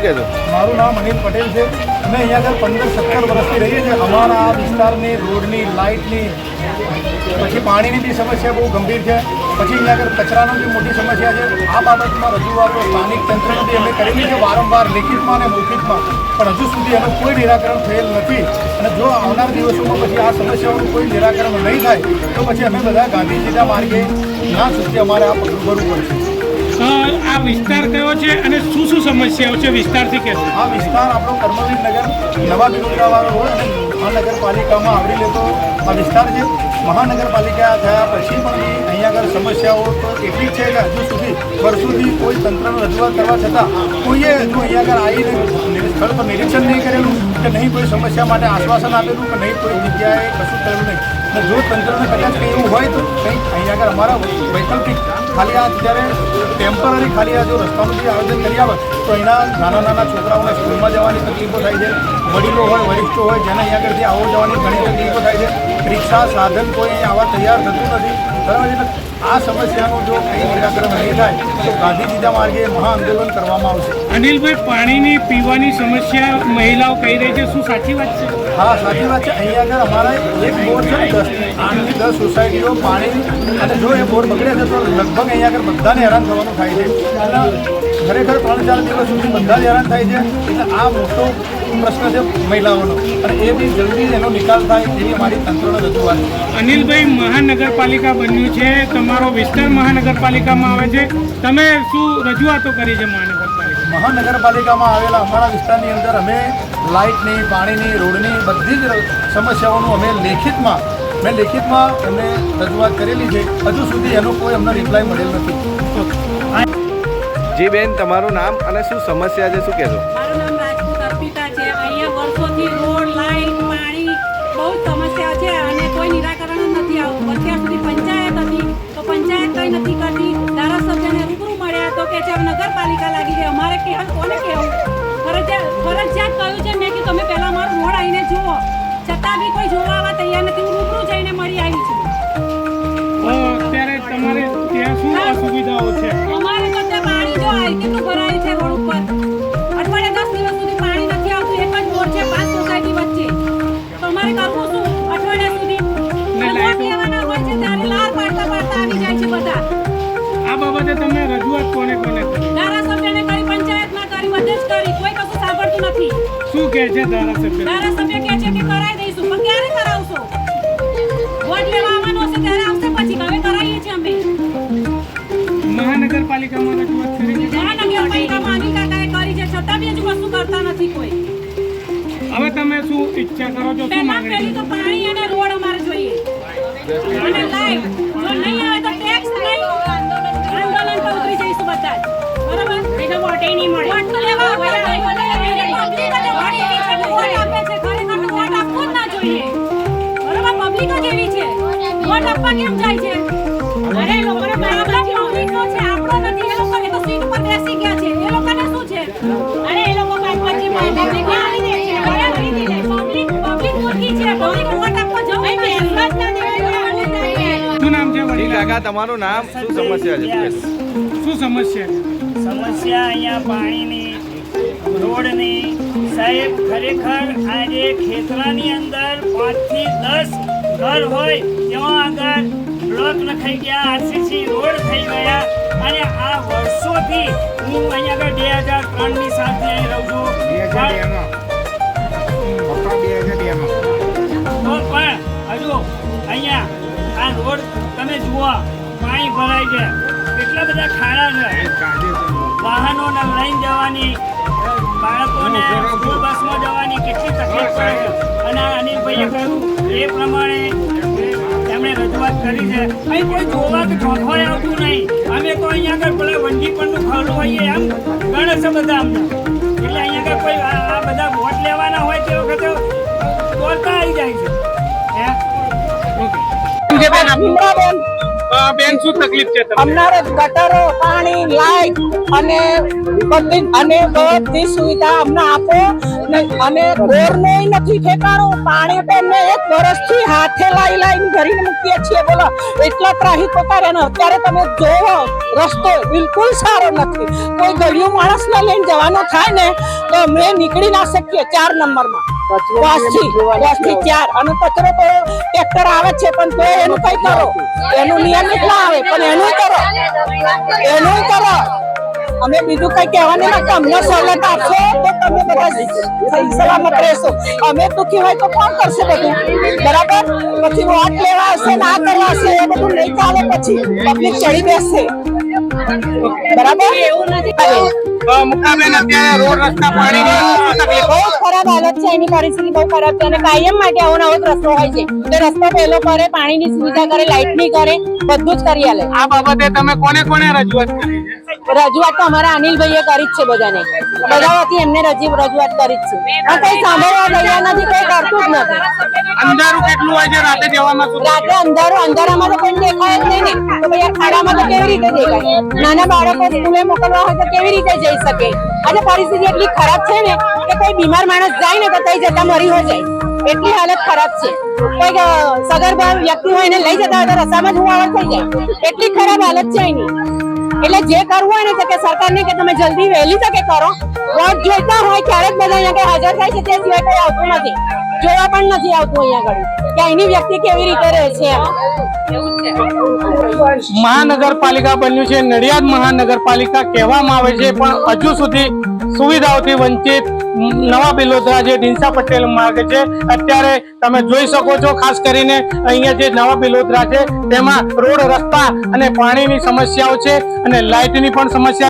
શું કહેશો? મારું નામ અનિલ પટેલ છે. અમે અહીંયા આગળ પંદર સત્તર વર્ષથી રહીએ છીએ. અમારા આ વિસ્તારની રોડની, લાઇટની, પછી પાણીની બી સમસ્યા બહુ ગંભીર છે. પછી અહીંયા આગળ કચરાનો બી મોટી સમસ્યા છે. આ બાબતમાં રજૂઆતો સ્થાનિક તંત્રને બી અમે કરેલી છે. વારંવાર લેખિતમાં અને મૌખિકમાં. પણ હજુ સુધી એનું કોઈ નિરાકરણ થયેલ નથી. અને જો આવનાર દિવસોમાં પછી આ સમસ્યાઓનું કોઈ નિરાકરણ નહીં થાય, તો પછી અમે બધા ગાંધીજીના માર્ગે ના સુધી અમારે આ પગલું ભરવું પડશે. આ વિસ્તાર કયો છે અને શું શું સમસ્યાઓ છે વિસ્તારથી કહેશો? આ વિસ્તાર આપણો કર્મવીર નગર નવા બિલોદરાવાળો હોય અને મહાનગરપાલિકામાં આવરી લેતો આ વિસ્તાર છે. મહાનગરપાલિકા થયા પછી પણ અહીંયા આગળ સમસ્યાઓ તો એટલી છે કે હજુ સુધી વર્ષોથી કોઈ તંત્રનો રજૂઆત કરવા છતાં કોઈએ હજુ અહીંયા આગળ આવીને પર નિરીક્ષણ નહીં કરેલું કે નહીં કોઈ સમસ્યા માટે આશ્વાસન આપેલું કે નહીં કોઈ જગ્યાએ કશું થયું નહીં. અને જો તંત્રને કદાચ કંઈ એવું હોય તો કંઈક અહીંયા આગળ અમારા વૈકલ્પિક ખાલી આ જ્યારે ટેમ્પરરી ખાલી આ જો રસ્તાનું જે આયોજન કરી આવે, તો એના નાના નાના છોકરાઓને સ્કૂલમાં જવાની તકલીફો થાય છે, વડીલો હોય, વરિષ્ઠો હોય, જેને અહીંયા આગળથી આવો જવાની ઘણી તકલીફો થાય છે, રિક્ષા સાધન કોઈ આવવા તૈયાર થતું નથી. બરાબર આ સમસ્યાનું જો કંઈ નિરાકરણ નહીં થાય તો ગાંધીજીના માર્ગે મહા આંદોલન કરવામાં આવશે. અનિલભાઈ પાણીની પીવાની સમસ્યા મહિલાઓ કહી રહી છે. શું સાચી વાત છે? હા સાચી વાત છે. અહીંયા આગળ અમારા એક બોર છે દસ આઠથી દસ સોસાયટીઓ પાણી અને જો એ બોર બગડે છે તો લગભગ અહીંયા આગળ બધાને હેરાન થવાનું થાય છે. ખરેખર ત્રણ ચાર દિવસ સુધી બધા હેરાન થાય છે. એટલે આ મોટો પ્રશ્ન છે મહિલાઓનો. અને એ બી જલ્દી એનો નિકાલ થાય એવી અમારી તંત્રને રજૂઆત અનિલભાઈ મહાનગરપાલિકા બન્યું છે. તમારો વિસ્તાર મહાનગરપાલિકામાં આવે છે. તમે શું રજૂઆતો કરી છે મહાનગરપાલિકા મહાનગરપાલિકામાં આવેલા અમારા વિસ્તારની અંદર અમે લાઇટની પાણીની રોડની બધી જ સમસ્યાઓનું અમે લેખિતમાં મેં લેખિતમાં એમને રજૂઆત કરેલી છે. હજુ સુધી એનો કોઈ અમને રિપ્લાય મળેલ નથી. જી બેન તમારું નામ અને શું સમસ્યા છે શું કહેશો? મારું નામ રાજપૂત અર્પિતા છે. અહીંયા વર્ષોથી તો કે છે નગરપાલિકા લાગી ગઈ અમારે કહેવું કોને કહેવું? ફરજિયાત ફરજિયાત કહ્યું છે મેં કે તમે પહેલાં મારું રોડ આવીને જુઓ. છતાં બી કોઈ જોવા આવવા તૈયાર નથી હું રૂબરૂ જઈને મળી આવી છું. અત્યારે તમારે ત્યાં શું અસુવિધાઓ છે? અમારે આ તમે રજૂઆત કોને કોને કરી? ધારાસભ્યને કરી પંચાયતમાં કરી બધે જ કરી. કોઈ કશું સાંભળતું નથી. શું કહે છે ધારાસભ્ય? ધારાસભ્ય કહે છે કે કરાવી દઈશું પણ ક્યારે કરાવશો? વોટ લેવા આવવાનું હશે ત્યારે આવશે પછી હવે કરાવીએ છીએ અમે. મહાનગરપાલિકામાં રજૂઆત કરી છે? મહાનગરપાલિકામાં અનિલ કાકાએ કરી છે. છતાં બી હજુ કશું કરતા નથી કોઈ. હવે તમે શું ઈચ્છા કરો છો? શું માંગણી તો પાણી કેમ જાય છે? અરે લોકોને આપણા પબ્લિકનો છે. આપણો નથી એ લોકો એ તો સીટ પર બેસી ગયા છે. એ લોકોને શું છે? અરે એ લોકો પાંચ પચીસ પાંચ પબ્લિક આવી દે છે? પબ્લિક પબ્લિક મોટી છે. પબ્લિક વોટ આપવા જવું શું નામ છે જી વડીલ કાકા તમારું નામ? શું સમસ્યા છે? શું શું સમસ્યા છે? સમસ્યા અહીંયા પાણીની રોડની. સાહેબ ખરેખર આજે ખેતરાની અંદર પાંચથી દસ ઘર હોય ત્યાં આગળ બ્લોક નખાઈ ગયા આરસીસી રોડ થઈ ગયા. અને આ વર્ષોથી હું અહીંયા આગળ બે હજાર ત્રણની સાથે અહીં રહું છું. પણ તો પણ હજુ અહીંયા આ રોડ તમે જુઓ પાણી ભરાય છે. કેટલા બધા ખાડા છે. વાહનોને લઈને જવાની બાળકોને સ્કૂલ બસમાં જવાની કેટલી તકલીફ પડે છે. અને અનિલભાઈએ કહ્યું એ પ્રમાણે એમણે રજૂઆત કરી છે. અહીં કોઈ જોવા કે ચોખવાય આવતું નહીં. અમે તો અહીંયા આગળ પેલા વંડી પરનું ખરું હોઈએ એમ ગણે છે બધા અમને. એટલે અહીંયા આગળ કોઈ આ બધા વોટ લેવાના હોય તે વખતે દોડતા આવી જાય છે. હે? ઓકે બેન શું તકલીફ છે અમારે ગટરો, પાણી, લાઈટ અને બધી અને બધી સુવિધા અમને આપો. અને બોરનો નથી ઠેકાણો. પાણી અમે એક વર્ષથી હાથે લાઈ લાઈને ભરીને મૂકીએ છીએ. બોલો, એટલા ત્રાહી પોતા ને અત્યારે તમે જોવો, રસ્તો બિલકુલ સારો નથી. કોઈ ગળિયું માણસને લઈને જવાનો થાય ને, તો અમે નીકળી ના શકીએ ચાર નંબરમાં. ચાર. અને કચરો તો ટ્રેક્ટર આવે છે પણ તો એનું કઈ કરો. એનું નિયમિત ના આવે પણ એનું કરો. એનું કરો. અમે બીજું કઈ કહેવાનું નથી. અમને સવલત આપશો તો તમે બધા સલામત રહેશો. અમે દુખી હોય તો કોણ કરશે બધું? બરાબર? પછી વોટ લેવા ના કરવા આવશે એ બધું નહીં ચાલે. પછી પબ્લિક ચડી બેસશે. બરાબર? એવું નથી. અત્યારે રોડ રસ્તા પાણી શું ખરાબ હાલત છે. એની પરિસ્થિતિ બહુ ખરાબ છે. અને કાયમ માટે આવો નવો રસ્તો હોય છે. તો રસ્તો પહેલો કરે પાણીની સુવિધા કરે લાઇટની કરે બધું જ કરી આલે. આ બાબતે તમે કોને કોને રજૂઆત કરી છે? રજૂઆત તો અમારા અનિલભાઈએ કરી જ છે બધાને. બધા વતી એમને રજૂઆત કરી જ છે. કઈ સાંભળવા તૈયાર નથી કઈ કરતું જ નથી. અંધારું કેટલું હોય છે રાતે જવામાં રાતે અંધારું અંધારામાં તો કોઈ દેખાય જ નહીં ને. તો ભાઈ ખાડામાં તો કેવી રીતે દેખાય? નાના બાળકો સ્કૂલે મોકલવા હોય તો કેવી રીતે જઈ શકે? અને પરિસ્થિતિ એટલી ખરાબ છે ને કે કોઈ બીમાર માણસ જાય ને તો તઈ જતા મરી હો જાય. એટલી હાલત ખરાબ છે. કોઈ સગર્ભા વ્યક્તિ હોય એને લઈ જતા હોય તો રસ્તામાં જ થઈ જાય. એટલી ખરાબ હાલત છે એની. એટલે જે કરવું હોય ને તો કે સરકારને કે તમે જલ્દી વહેલી તકે કરો. વોટ જોઈતા હોય ક્યારેક બધા અહીંયા કઈ હાજર થાય છે તે સિવાય કઈ આવતું નથી. જોવા પણ નથી આવતું અહીંયા આગળ. કે અહીંની વ્યક્તિ કેવી રીતે રહે છે મહાનગરપાલિકા બન્યું છે. નડિયાદ મહાનગરપાલિકા કહેવામાં આવે છે, પણ હજુ સુધી સુવિધાઓથી વંચિત નવા બિલોદરા જે ઢીંસા પટેલ માર્ગ છે. અત્યારે તમે જોઈ શકો છો, ખાસ કરીને અહીંયા જે નવા બિલોદરા છે, તેમાં રોડ રસ્તા અને પાણીની સમસ્યાઓ છે અને લાઇટની પણ સમસ્યા